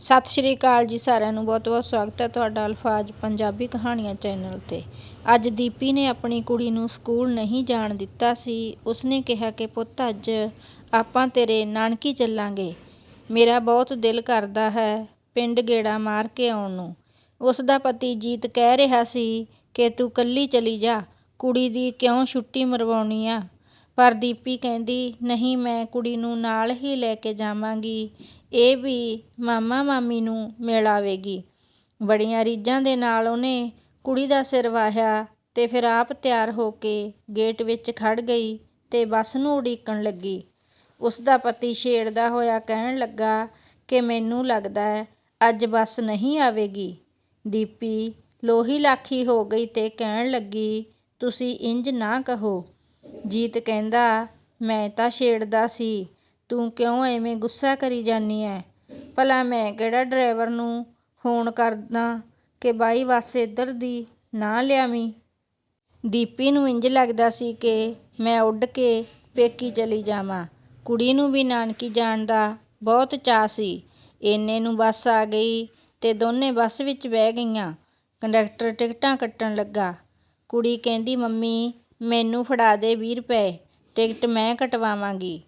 ਸਤਿ ਸ਼੍ਰੀ ਅਕਾਲ ਜੀ ਸਾਰਿਆਂ ਨੂੰ, ਬਹੁਤ ਬਹੁਤ ਸਵਾਗਤ ਹੈ ਤੁਹਾਡਾ ਅਲਫਾਜ਼ ਪੰਜਾਬੀ ਕਹਾਣੀਆਂ ਚੈਨਲ ਤੇ। ਅੱਜ ਦੀਪੀ ਨੇ ਆਪਣੀ ਕੁੜੀ ਨੂੰ ਸਕੂਲ ਨਹੀਂ ਜਾਣ ਦਿੱਤਾ ਸੀ। ਉਸਨੇ ਕਿਹਾ ਕਿ, ਪੁੱਤ, ਅੱਜ ਆਪਾਂ ਤੇਰੇ ਨਾਨਕੀ ਚੱਲਾਂਗੇ। ਮੇਰਾ ਬਹੁਤ ਦਿਲ ਕਰਦਾ ਹੈ ਪਿੰਡ ਗੇੜਾ ਮਾਰ ਕੇ ਆਉਣ ਨੂੰ। ਉਸ ਦਾ ਪਤੀ ਜੀਤ ਕਹਿ ਰਿਹਾ ਸੀ ਕਿ, ਤੂੰ ਕੱਲੀ ਚਲੀ ਜਾ, ਕੁੜੀ ਦੀ ਕਿਉਂ ਛੁੱਟੀ ਮਰਵਾਉਣੀ ਆ? ਪਰ ਦੀਪੀ ਕਹਿੰਦੀ, ਨਹੀਂ, ਮੈਂ ਕੁੜੀ ਨੂੰ ਨਾਲ ਹੀ ਲੈ ਕੇ ਜਾਵਾਂਗੀ। ਇਹ ਵੀ ਮਾਮਾ ਮਾਮੀ ਨੂੰ ਮਿਲ ਆਵੇਗੀ ਬੜੀਆਂ ਰੀਝਾਂ ਦੇ ਨਾਲ ਉਹਨੇ ਕੁੜੀ ਦਾ ਸਿਰ ਵਾਹਿਆ ਤੇ ਫਿਰ ਆਪ ਤਿਆਰ ਹੋ ਕੇ ਗੇਟ ਵਿੱਚ ਖੜ ਗਈ ਤੇ ਬੱਸ ਨੂੰ ਉਡੀਕਣ ਲੱਗੀ। ਉਸ ਦਾ ਪਤੀ ਛੇੜਦਾ ਹੋਇਆ ਕਹਿਣ ਲੱਗਾ ਕਿ ਮੈਨੂੰ ਲੱਗਦਾ ਹੈ ਅੱਜ ਬੱਸ ਨਹੀਂ ਆਵੇਗੀ। ਦੀਪੀ ਲੋਹੀ ਲਾਖੀ ਹੋ ਗਈ ਤੇ ਕਹਿਣ ਲੱਗੀ, ਤੁਸੀਂ ਇੰਜ ਨਾ ਕਹੋ। ਜੀਤ ਕਹਿੰਦਾ, ਮੈਂ ਤਾਂ ਛੇੜਦਾ ਸੀ। ਤੂੰ ਕਿਉਂ ਐਵੇਂ ਗੁੱਸਾ ਕਰੀ ਜਾਨੀ ਐ? ਭਲਾ ਮੈਂ ਕਿਹੜਾ ਡਰਾਈਵਰ ਨੂੰ ਫੋਨ ਕਰਦਾ ਕਿ ਬਾਈ ਬੱਸ ਇੱਧਰ ਦੀ ਨਾ ਲਿਆਵੀਂ? ਦੀਪੀ ਨੂੰ ਇੰਜ ਲੱਗਦਾ ਸੀ ਕਿ ਮੈਂ ਉੱਡ ਕੇ ਪੇਕੀ ਚਲੀ ਜਾਵਾਂ। ਕੁੜੀ ਨੂੰ ਵੀ ਨਾਨਕੀ ਜਾਣ ਦਾ ਬਹੁਤ ਚਾਅ ਸੀ। ਇੰਨੇ ਨੂੰ ਬੱਸ ਆ ਗਈ ਤੇ ਦੋਨੇ ਬੱਸ ਵਿੱਚ ਬਹਿ ਗਈਆਂ। ਕੰਡਕਟਰ ਟਿਕਟਾਂ ਕੱਟਣ ਲੱਗਾ। ਕੁੜੀ ਕਹਿੰਦੀ, ਮੰਮੀ, ਮੈਨੂੰ ਫੜਾ ਦੇ 20 ਰੁਪਏ। ਟਿਕਟ ਮੈਂ ਕਟਵਾਵਾਂਗੀ।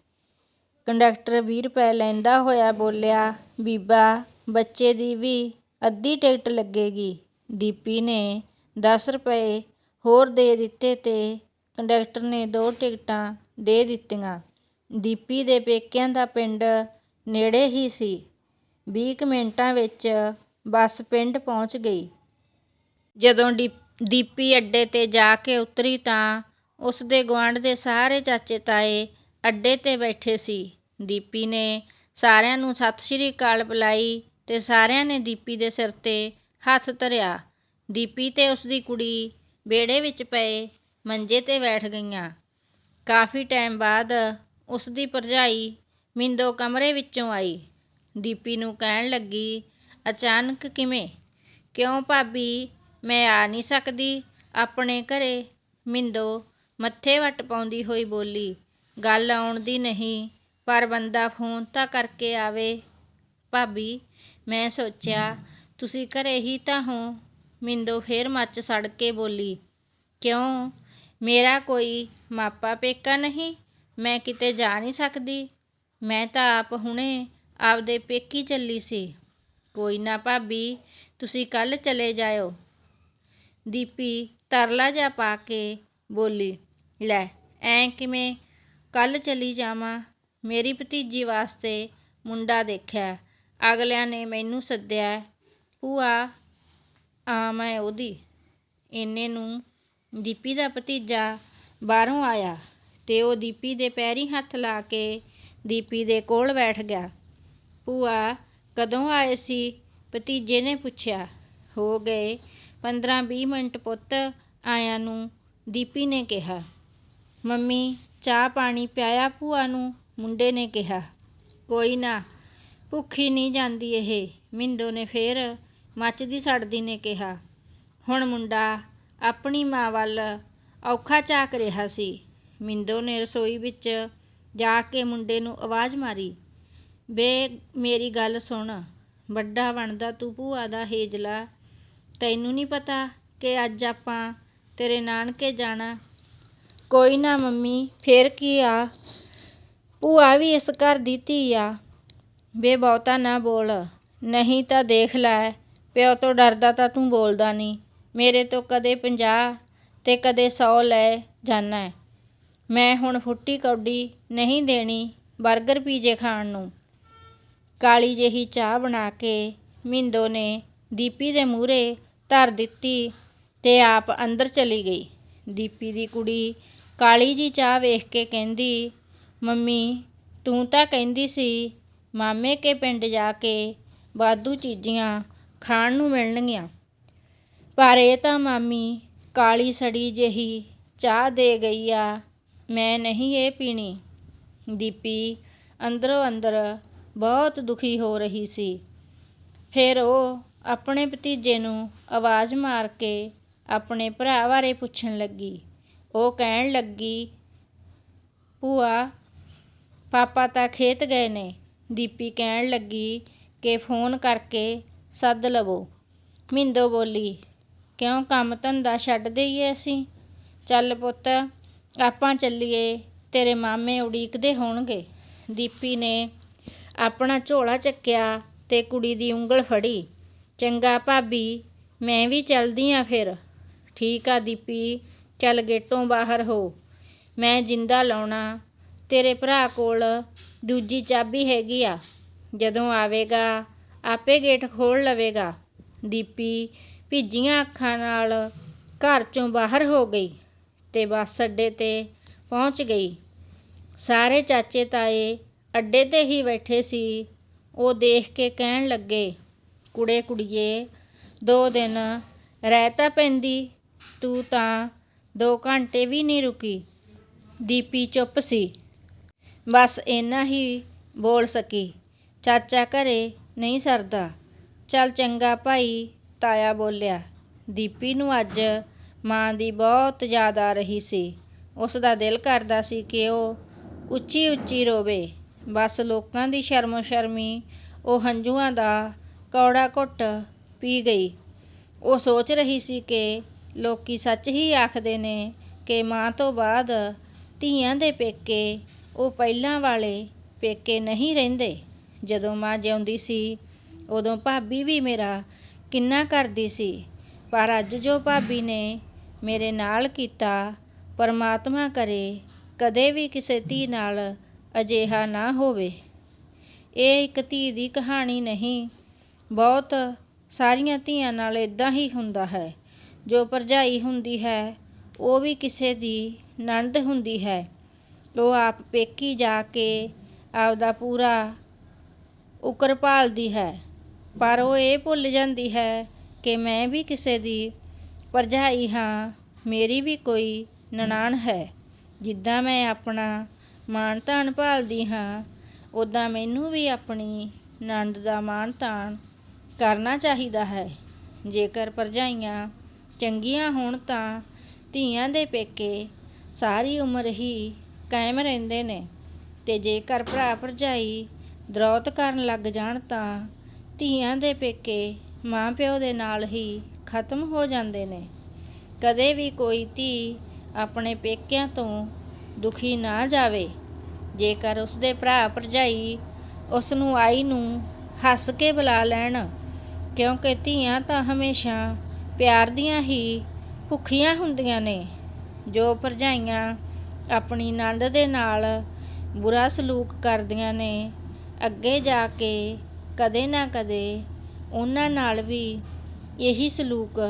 ਕੰਡਕਟਰ ਵੀਹ ਰੁਪਏ ਲੈਂਦਾ ਹੋਇਆ ਬੋਲਿਆ, ਬੀਬਾ, ਬੱਚੇ ਦੀ ਵੀ ਅੱਧੀ ਟਿਕਟ ਲੱਗੇਗੀ। ਦੀਪੀ ਨੇ ਦਸ ਰੁਪਏ ਹੋਰ ਦੇ ਦਿੱਤੇ ਤੇ ਕੰਡਕਟਰ ਨੇ ਦੋ ਟਿਕਟਾਂ ਦੇ ਦਿੱਤੀਆਂ। ਦੀਪੀ ਦੇ ਪੇਕਿਆਂ ਦਾ ਪਿੰਡ ਨੇੜੇ ਹੀ ਸੀ। 20 ਮਿੰਟਾਂ ਵਿੱਚ ਬੱਸ ਪਿੰਡ ਪਹੁੰਚ ਗਈ। ਜਦੋਂ ਦੀਪੀ ਅੱਡੇ ਤੇ ਜਾ ਕੇ ਉਤਰੀ ਤਾਂ ਉਸ ਦੇ ਗੁਆਂਢ ਦੇ ਸਾਰੇ ਚਾਚੇ ਤਾਏ ਅੱਡੇ ਤੇ ਬੈਠੇ ਸੀ। ਦੀਪੀ ਨੇ ਸਾਰਿਆਂ ਨੂੰ ਸਤਿ ਸ਼੍ਰੀ ਅਕਾਲ ਬੁਲਾਈ ਤੇ ਸਾਰਿਆਂ ਨੇ ਦੀਪੀ ਦੇ ਸਿਰ ਤੇ ਹੱਥ ਧਰਿਆ। ਦੀਪੀ ਤੇ ਉਸ ਦੀ ਕੁੜੀ ਵਿਹੜੇ ਵਿੱਚ ਪਏ ਮੰਜੇ ਤੇ ਬੈਠ ਗਈਆਂ। ਕਾਫੀ ਟਾਈਮ ਬਾਅਦ ਉਸ ਦੀ ਭਰਜਾਈ ਮਿੰਦੋ ਕਮਰੇ ਵਿੱਚੋਂ ਆਈ। ਦੀਪੀ ਨੂੰ ਕਹਿਣ ਲੱਗੀ, ਅਚਾਨਕ ਕਿਵੇਂ? ਕਿਉਂ ਭਾਬੀ, ਮੈਂ ਆ ਨਹੀਂ ਸਕਦੀ। ਆਪਣੇ ਘਰੇ ਮਿੰਦੋ ਮੱਥੇ ਵੱਟ ਪਾਉਂਦੀ ਹੋਈ ਬੋਲੀ ਗੱਲ ਆਉਣ ਦੀ ਨਹੀਂ, ਪਰ ਬੰਦਾ ਫੋਨ ਤਾਂ ਕਰਕੇ ਆਵੇ। ਭਾਬੀ, ਮੈਂ ਸੋਚਿਆ, ਤੁਸੀਂ ਘਰੇ ਹੀ ਤਾਂ ਹੋ। ਮਿੰਦੋ ਫੇਰ ਮੱਚ ਸੜ ਕੇ ਬੋਲੀ, ਕਿਉਂ? ਮੇਰਾ ਕੋਈ ਮਾਪਾ ਪੇਕਾ ਨਹੀਂ? ਮੈਂ ਕਿਤੇ ਜਾ ਨਹੀਂ ਸਕਦੀ। ਮੈਂ ਤਾਂ ਆਪ ਹੁਣੇ ਆਪਦੇ ਪੇਕੀ ਚੱਲੀ ਸੀ। ਕੋਈ ਨਾ ਭਾਬੀ, ਤੁਸੀਂ ਕੱਲ ਚਲੇ ਜਾਇਓ। ਦੀਪੀ ਤਰਲਾ ਜਾ ਪਾ ਕੇ ਬੋਲੀ, ਲੈ, ਐ ਕਿਵੇਂ ਕੱਲ ਚਲੀ ਜਾਵਾਂ, ਮੇਰੀ ਭਤੀਜੀ ਵਾਸਤੇ ਮੁੰਡਾ ਦੇਖਿਆ, ਅਗਲਿਆਂ ਨੇ ਮੈਨੂੰ ਸੱਦਿਆ, ਭੂਆ, ਆ ਮੈਂ ਉਹਦੀ, ਇੰਨੇ ਨੂੰ ਦੀਪੀ ਦਾ ਭਤੀਜਾ ਬਾਹਰੋਂ ਆਇਆ ਤੇ ਉਹ ਦੀਪੀ ਦੇ ਪੈਰੀ ਹੱਥ ਲਾ ਕੇ ਦੀਪੀ ਦੇ ਕੋਲ ਬੈਠ ਗਿਆ। ਭੂਆ, ਕਦੋਂ ਆਏ ਸੀ? ਭਤੀਜੇ ਨੇ ਪੁੱਛਿਆ। ਹੋ ਗਏ 15-20 ਮਿੰਟ ਪੁੱਤ, ਆਇਆਂ ਨੂੰ, ਦੀਪੀ ਨੇ ਕਿਹਾ। ਮੰਮੀ ਚਾਹ ਪਾਣੀ ਪਿਆਇਆ ਭੂਆ ਨੂੰ, ਮੁੰਡੇ ਨੇ ਕਿਹਾ, ਕੋਈ ਨਾ, ਭੁੱਖੀ ਨਹੀਂ ਜਾਂਦੀ ਇਹ। ਮਿੰਦੋ ਨੇ ਫੇਰ ਮੱਚਦੀ ਸੜਦੀ ਨੇ ਕਿਹਾ, ਹੁਣ ਮੁੰਡਾ ਆਪਣੀ ਮਾਂ ਵੱਲ ਔਖਾ ਝਾਕ ਰਿਹਾ ਸੀ। ਮਿੰਦੋ ਨੇ ਰਸੋਈ ਵਿੱਚ ਜਾ ਕੇ ਮੁੰਡੇ ਨੂੰ ਆਵਾਜ਼ ਮਾਰੀ, ਬੇ, ਮੇਰੀ ਗੱਲ ਸੁਣ। ਵੱਡਾ ਬਣਦਾ ਤੂੰ ਭੂਆ ਦਾ ਹੇਜਲਾ। ਤੈਨੂੰ ਨਹੀਂ ਪਤਾ ਕਿ ਅੱਜ ਆਪਾਂ ਤੇਰੇ ਨਾਨਕੇ ਜਾਣਾ ਕੋਈ ਨਾ ਮੰਮੀ, ਫੇਰ ਕੀ ਆ? ਭੂਆ ਵੀ ਇਸ ਘਰ ਦੀ ਧੀ ਆ। ਬੇ ਬਹੁਤਾ ਨਾ ਬੋਲ। ਨਹੀਂ ਤਾਂ ਦੇਖ ਲੈ, ਪਿਓ ਤੋਂ ਡਰਦਾ ਤਾਂ ਤੂੰ ਬੋਲਦਾ ਨਹੀਂ। ਮੇਰੇ ਤੋਂ ਕਦੇ 50 ਤੇ ਕਦੇ 100 ਲੈ ਜਾਣਾ ਮੈਂ ਹੁਣ ਫੁੱਟੀ ਕੌਡੀ ਨਹੀਂ ਦੇਣੀ 버ਗਰ ਪੀਜੇ ਖਾਣ ਨੂੰ। ਕਾਲੀ ਜਿਹੀ ਚਾਹ ਬਣਾ ਕੇ ਮਿੰਦੋ ਨੇ ਦੀਪੀ ਦੇ ਮੂਹਰੇ ਧਰ ਦਿੱਤੀ ਤੇ ਆਪ ਅੰਦਰ ਚਲੀ ਗਈ। ਦੀਪੀ ਦੀ ਕੁੜੀ ਕਾਲੀ ਜੀ ਚਾਹ ਵੇਖ ਕੇ ਕਹਿੰਦੀ, ਮੰਮੀ, ਤੂੰ ਤਾਂ ਕਹਿੰਦੀ ਸੀ, ਮਾਮੇ ਕੇ ਪਿੰਡ ਜਾ ਕੇ ਵਾਧੂ ਚੀਜ਼ੀਆਂ ਖਾਣ ਨੂੰ ਮਿਲਣਗੀਆਂ। ਪਰ ਇਹ ਤਾਂ ਮਾਮੀ ਕਾਲੀ ਸੜੀ ਜਿਹੀ ਚਾਹ ਦੇ ਗਈ ਆ, ਮੈਂ ਨਹੀਂ ਇਹ ਪੀਣੀ। ਦੀਪੀ ਅੰਦਰੋਂ ਅੰਦਰ ਬਹੁਤ ਦੁਖੀ ਹੋ ਰਹੀ ਸੀ। ਫਿਰ ਉਹ ਆਪਣੇ ਭਤੀਜੇ ਨੂੰ ਆਵਾਜ਼ ਮਾਰ ਕੇ ਆਪਣੇ ਭਰਾ ਬਾਰੇ ਪੁੱਛਣ ਲੱਗੀ। ਉਹ ਕਹਿਣ ਲੱਗੀ, ਭੂਆ, ਪਾਪਾ ਤਾਂ ਖੇਤ ਗਏ ਨੇ। ਦੀਪੀ ਕਹਿਣ ਲੱਗੀ ਕਿ ਫੋਨ ਕਰਕੇ, ਸੱਦ ਲਵੋ। ਮਿੰਦੋ ਬੋਲੀ, ਕਿਉਂ ਕੰਮ ਧੰਦਾ ਛੱਡ ਦੇਈਏ ਅਸੀਂ? ਚੱਲ ਪੁੱਤ, ਆਪਾਂ ਚੱਲੀਏ, ਤੇਰੇ ਮਾਮੇ ਉਡੀਕਦੇ ਹੋਣਗੇ। ਦੀਪੀ ਨੇ ਆਪਣਾ ਝੋਲਾ ਚੱਕਿਆ ਤੇ ਕੁੜੀ ਦੀ ਉਂਗਲ ਫੜੀ। ਚੰਗਾ ਭਾਬੀ, ਮੈਂ ਵੀ ਚੱਲਦੀ ਆ ਫਿਰ। ਠੀਕ ਆ ਦੀਪੀ ਚੱਲ ਗੇਟੋਂ ਬਾਹਰ ਹੋ। ਮੈਂ ਜਿੰਦਾ ਲਾਉਣਾ, ਤੇਰੇ ਭਰਾ ਕੋਲ ਦੂਜੀ ਚਾਬੀ ਹੈਗੀ ਆ। ਜਦੋਂ ਆਵੇਗਾ, ਆਪੇ ਗੇਟ ਖੋਲ ਲਵੇਗਾ। ਦੀਪੀ ਭਿੱਜੀਆਂ ਅੱਖਾਂ ਨਾਲ ਘਰ ਚੋਂ ਬਾਹਰ ਹੋ ਗਈ ਤੇ ਬੱਸ ਅੱਡੇ ਤੇ ਪਹੁੰਚ ਗਈ। ਸਾਰੇ ਚਾਚੇ ਤਾਏ ਅੱਡੇ ਤੇ ਹੀ ਬੈਠੇ ਸੀ। ਉਹ ਦੇਖ ਕੇ ਕਹਿਣ ਲੱਗੇ, ਕੁੜੇ ਕੁੜੀਏ, ਦੋ ਦਿਨ ਰਹਿ ਤਾਂ ਪੈਂਦੀ, ਤੂੰ ਤਾਂ ਦੋ ਘੰਟੇ ਵੀ ਨਹੀਂ ਰੁਕੀ। ਦੀਪੀ ਚੁੱਪ ਸੀ। ਬਸ ਇੰਨਾ ਹੀ ਬੋਲ ਸਕੀ। ਚਾਚਾ ਘਰੇ ਨਹੀਂ ਸਰਦਾ। ਚੱਲ ਚੰਗਾ ਭਾਈ, ਤਾਇਆ ਬੋਲਿਆ। ਦੀਪੀ ਨੂੰ ਅੱਜ ਮਾਂ ਦੀ ਬਹੁਤ ਯਾਦ ਆ ਰਹੀ ਸੀ। ਉਸ ਦਾ ਦਿਲ ਕਰਦਾ ਸੀ ਕਿ ਉਹ ਉੱਚੀ ਉੱਚੀ ਰੋਵੇ। ਬਸ ਲੋਕਾਂ ਦੀ ਸ਼ਰਮੋ ਸ਼ਰਮੀ ਉਹ ਹੰਝੂਆਂ ਦਾ ਕੌੜਾ ਘੁੱਟ ਪੀ ਗਈ। ਉਹ ਸੋਚ ਰਹੀ ਸੀ ਕਿ ਲੋਕੀ ਸੱਚ ਹੀ ਆਖਦੇ ਨੇ ਕਿ ਮਾਂ ਤੋਂ ਬਾਅਦ ਧੀਆਂ ਦੇ ਪੇਕੇ, ਉਹ ਪਹਿਲਾਂ ਵਾਲੇ ਪੇਕੇ ਨਹੀਂ ਰਹਿੰਦੇ। ਜਦੋਂ ਮਾਂ ਜਿਉਂਦੀ ਸੀ, ਉਦੋਂ ਭਾਬੀ ਵੀ ਮੇਰਾ ਕਿੰਨਾ ਕਰਦੀ ਸੀ। ਪਰ ਅੱਜ ਜੋ ਭਾਬੀ ਨੇ ਮੇਰੇ ਨਾਲ ਕੀਤਾ, ਪਰਮਾਤਮਾ ਕਰੇ, ਕਦੇ ਵੀ ਕਿਸੇ ਧੀ ਨਾਲ ਅਜਿਹਾ ਨਾ ਹੋਵੇ। ਇਹ ਇੱਕ ਧੀ ਦੀ ਕਹਾਣੀ ਨਹੀਂ, ਬਹੁਤ ਸਾਰੀਆਂ ਧੀਆਂ ਨਾਲ ਇਦਾਂ ਹੀ ਹੁੰਦਾ ਹੈ। ਜੋ ਭਰਜਾਈ ਹੁੰਦੀ ਹੈ, ਉਹ ਵੀ ਕਿਸੇ ਦੀ ਨਣਦ ਹੁੰਦੀ ਹੈ। ਉਹ ਆਪ ਪੇਕੀ ਜਾ ਕੇ ਆਪਦਾ ਪੂਰਾ ਉਕਰ ਭਾਲਦੀ ਹੈ। ਪਰ ਉਹ ਇਹ ਭੁੱਲ ਜਾਂਦੀ ਹੈ ਕਿ ਮੈਂ ਵੀ ਕਿਸੇ ਦੀ ਭਰਜਾਈ ਹਾਂ, ਮੇਰੀ ਵੀ ਕੋਈ ਨਨਾਣ ਹੈ। ਜਿੱਦਾਂ ਮੈਂ ਆਪਣਾ ਮਾਣ ਤਾਣ ਭਾਲਦੀ ਹਾਂ ਉਦਾਂ ਮੈਨੂੰ ਵੀ ਆਪਣੀ ਨਣਦ ਦਾ ਮਾਣ ਤਾਣ ਕਰਨਾ ਚਾਹੀਦਾ ਹੈ। ਜੇਕਰ ਭਰਜਾਈਆਂ ਚੰਗੀਆਂ ਹੋਣ ਤਾਂ ਧੀਆਂ ਦੇ ਪੇਕੇ ਸਾਰੀ ਉਮਰ ਹੀ ਕਾਇਮ ਰਹਿੰਦੇ ਨੇ ਤੇ ਜੇਕਰ ਭਰਾ ਭਰਜਾਈ ਦਰੌਤ ਕਰਨ ਲੱਗ ਜਾਣ ਤਾਂ ਧੀਆਂ ਦੇ ਪੇਕੇ ਮਾਂ ਪਿਓ ਦੇ ਨਾਲ ਹੀ ਖਤਮ ਹੋ ਜਾਂਦੇ ਨੇ। ਕਦੇ ਵੀ ਕੋਈ ਧੀ ਆਪਣੇ ਪੇਕਿਆਂ ਤੋਂ ਦੁਖੀ ਨਾ ਜਾਵੇ। ਜੇਕਰ ਉਸਦੇ ਭਰਾ ਭਰਜਾਈ ਉਸ ਨੂੰ ਆਈ ਨੂੰ ਹੱਸ ਕੇ ਬੁਲਾ ਲੈਣ, ਕਿਉਂਕਿ ਧੀਆਂ ਤਾਂ ਹਮੇਸ਼ਾ ਪਿਆਰ ਦੀਆਂ ਹੀ ਭੁੱਖੀਆਂ ਹੁੰਦੀਆਂ ਨੇ, ਜੋ ਭਰਜਾਈਆਂ ਆਪਣੀ ਨੰਦ ਦੇ ਨਾਲ ਬੁਰਾ ਸਲੂਕ ਕਰਦੀਆਂ ਨੇ, ਅੱਗੇ ਜਾ ਕੇ ਕਦੇ ਨਾ ਕਦੇ ਉਹਨਾਂ ਨਾਲ ਵੀ ਇਹੀ ਸਲੂਕ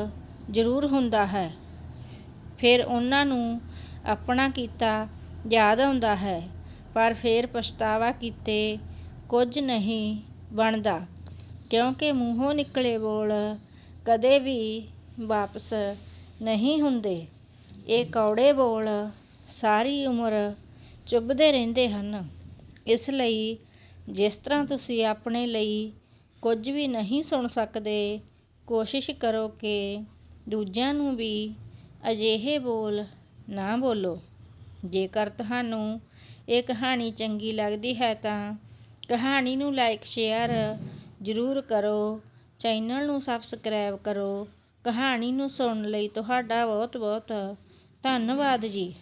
ਜ਼ਰੂਰ ਹੁੰਦਾ ਹੈ। ਫਿਰ ਉਹਨਾਂ ਨੂੰ ਆਪਣਾ ਕੀਤਾ ਯਾਦ ਆਉਂਦਾ ਹੈ, ਪਰ ਫਿਰ ਪਛਤਾਵਾ ਕੀਤੇ ਕੁਝ ਨਹੀਂ ਬਣਦਾ, ਕਿਉਂਕਿ ਮੂੰਹੋਂ ਨਿਕਲੇ ਬੋਲ ਕਦੇ ਵੀ ਵਾਪਸ ਨਹੀਂ ਹੁੰਦੇ। ਇਹ ਕੌੜੇ ਬੋਲ ਸਾਰੀ ਉਮਰ ਚੁੱਭਦੇ ਰਹਿੰਦੇ ਹਨ। ਇਸ ਲਈ ਜਿਸ ਤਰ੍ਹਾਂ ਤੁਸੀਂ ਆਪਣੇ ਲਈ ਕੁਝ ਵੀ ਨਹੀਂ ਸੁਣ ਸਕਦੇ, ਕੋਸ਼ਿਸ਼ ਕਰੋ ਕਿ ਦੂਜਿਆਂ ਨੂੰ ਵੀ ਅਜਿਹੇ ਬੋਲ ਨਾ ਬੋਲੋ। ਜੇਕਰ ਤੁਹਾਨੂੰ ਇਹ ਕਹਾਣੀ ਚੰਗੀ ਲੱਗਦੀ ਹੈ ਤਾਂ ਕਹਾਣੀ ਨੂੰ ਲਾਈਕ ਸ਼ੇਅਰ ਜ਼ਰੂਰ ਕਰੋ। ਚੈਨਲ ਨੂੰ ਸਬਸਕ੍ਰਾਈਬ ਕਰੋ ਕਹਾਣੀ ਨੂੰ ਸੁਣਨ ਲਈ ਤੁਹਾਡਾ ਬਹੁਤ ਬਹੁਤ ਧੰਨਵਾਦ ਜੀ।